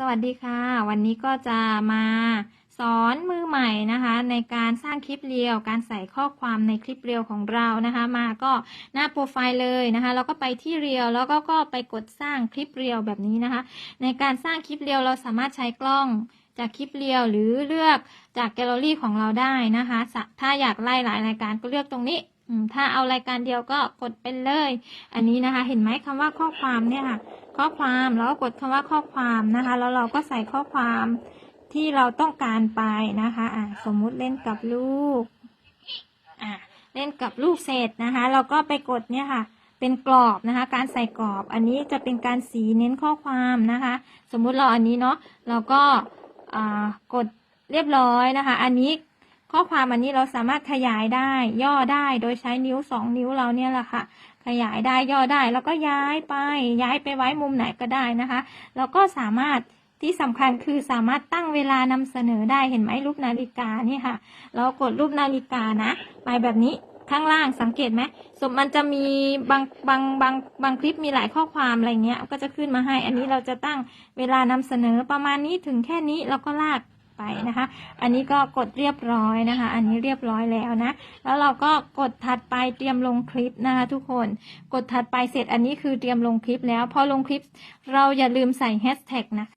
สวัสดีค่ะ วันนี้ก็จะมาสอนมือใหม่นะคะ ในการสร้างคลิปเรียว การใส่ข้อความในคลิปเรียวของเรานะคะ มาก็หน้าโปรไฟล์เลยนะคะแล้วก็ไปที่เรียวแล้วก็ก็ไปกดสร้างคลิปเรียวแบบนี้นะคะ ในการสร้างคลิปเรียวเราสามารถใช้กล้อง จากคลิปเรียวหรือเลือกจากแกลเลอรี่ของเราได้นะคะ ถ้าอยากไล่หลายรายการก็เลือกตรงนี้ถ้าเอารายการเดียวก็กดไปเลย อันนี้นะคะ เห็นไหมคำว่าข้อความเนี่ยค่ะ ข้อความแล้วก็กดคำว่าข้อความนะคะ แล้วเราก็ใส่ข้อความที่เราต้องการไปนะคะอะสมมุติเล่นกับลูกอะเล่นกับลูกเสร็จนะคะ เราก็ไปกดเนี่ยค่ะ เป็นกรอบนะคะ การใส่กรอบ อันนี้จะเป็นการสีเน้นข้อความนะคะ สมมุติเราอันนี้เนาะเราก็ กดเรียบร้อยนะคะ อันนี้ข้อความอันนี้เราสามารถขยายได้ย่อได้โดยใช้นิ้วสองนิ้วเราเนี่ยแหละค่ะ ขยายได้ย่อได้แล้วก็ย้ายไปย้ายไปไว้มุมไหนก็ได้นะคะ แล้วก็สามารถที่สำคัญคือสามารถตั้งเวลานำเสนอได้เห็นไหมรูปนาฬิกานี่ค่ะ เรากดรูปนาฬิกานะ ไปแบบนี้ ข้างล่างสังเกตไหมสมมันจะมีบางบางบางบางคลิปมีหลายข้อความอะไรเงี้ย ก็จะขึ้นมาให้ อันนี้เราจะตั้งเวลานำเสนอประมาณนี้ถึงแค่นี้แล้วก็ลากไปนะคะ อันนี้ก็กดเรียบร้อยนะคะ อันนี้เรียบร้อยแล้วนะ แล้วเราก็กดถัดไปเตรียมลงคลิปนะคะทุกคน กดถัดไปเสร็จอันนี้คือเตรียมลงคลิปแล้ว พอลงคลิปเราอย่าลืมใส่แฮชแท็กนะคะ